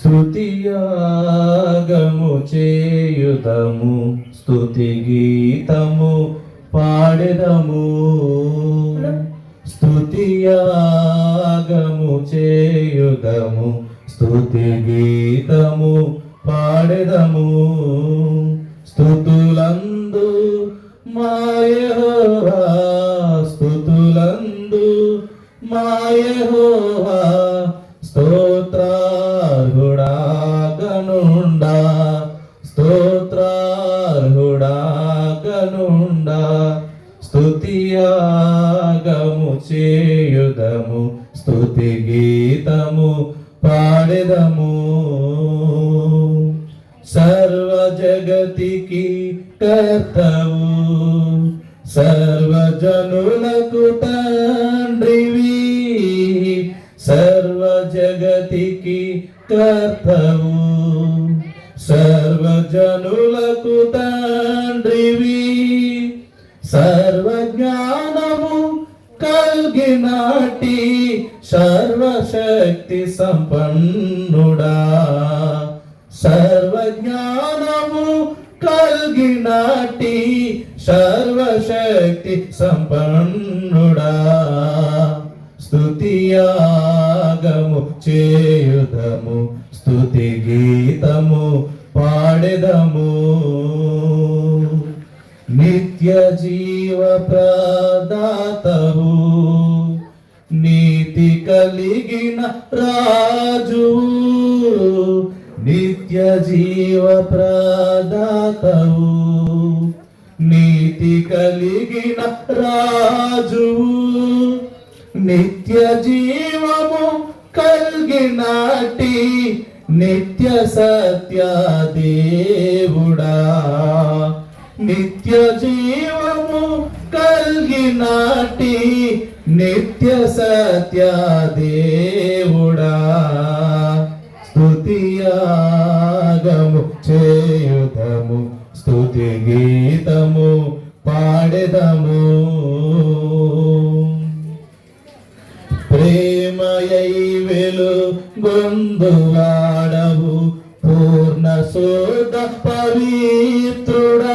స్తుతియాగము చేయుదము స్తుతి గీతము పాడెదము. స్తుతియాగము చేయుదము స్తుతి గీతము పాడెదము. స్తుతులందు మాయహోవా స్తుతులందు మాయహోవా చేయుదము స్తుతి గీతము పాడెదము. సర్వ జగతికి కర్తవు సర్వజనులకు తండ్రివి. సర్వ జగతికి కర్తవు సర్వజనులకు తండ్రివి. సర్వజ్ఞానము కల్గినాటి సర్వశక్తి సంపన్నుడా. సర్వజ్ఞానము కల్గినాటి సర్వశక్తి సంపన్నుడా. స్తుతియాగము చేయుదము స్తుతి గీతము పాడెదము. నిత్య జీవ ప్రదాతవు కలిగిన రాజు. నిత్య జీవ ప్రదాతవు. నీతి కలిగిన రాజు. నిత్య జీవము కలిగినటి నిత్య సత్య దేవుడా. నిత్య జీవము కలిగినాటి నిత్య సత్య దేవుడా స్తుతియాగము చేయుదము స్తుతి గీతము పాడెదము ప్రేమయై వెలు గొందువాడవు పూర్ణ సోద పవిత్రుడా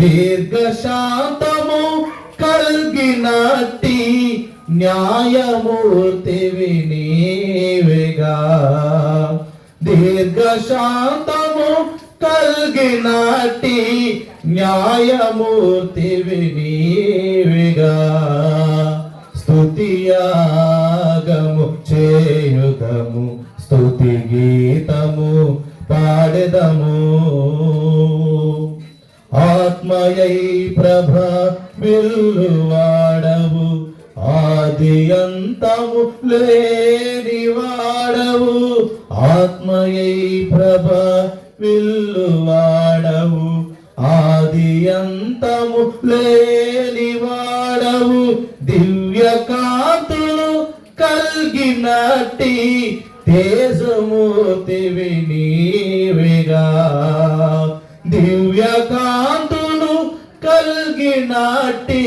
దీర్ఘశాంతము కలిగినట్టి న్యాయమూర్తివి నీవేగా. దీర్ఘశాంతము కలిగినట్టి న్యాయమూర్తివి నీవేగా. స్తుతియాగము చేయుదము స్తుతి గీతము పాడెదము. మాయై ప్రభ విల్లువాడవు. ఆది అంతము లేని వాడవు. ఆత్మయై ప్రభ విల్లువాడవు. ఆది అంతము లేని వాడవు. దివ్య కాంతులు కలిగినట్టి తేజమూర్తి వినీవిగా దివ్య కా కలిగినట్టి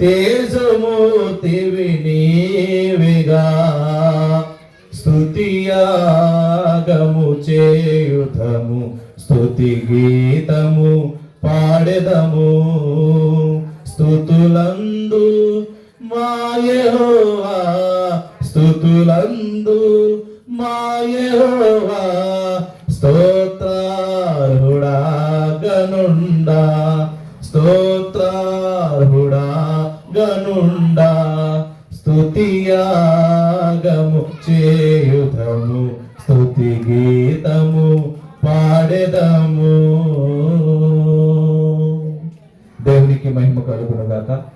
తేజమూర్తివి నీవిగా స్తుతియాగము చేయుధము స్తుతి గీతము పాడెదము. స్తుతులందు మాయహోవా స్తుతులందు మాయహోవా. స్తోత్రార్హుడా గనుండా స్తోత్రార్హుడా గనుండా. స్తుతియాగము చేయుధము స్తుతి గీతము పాడెదము. దేవునికి మహిమ కలుగునుగాక.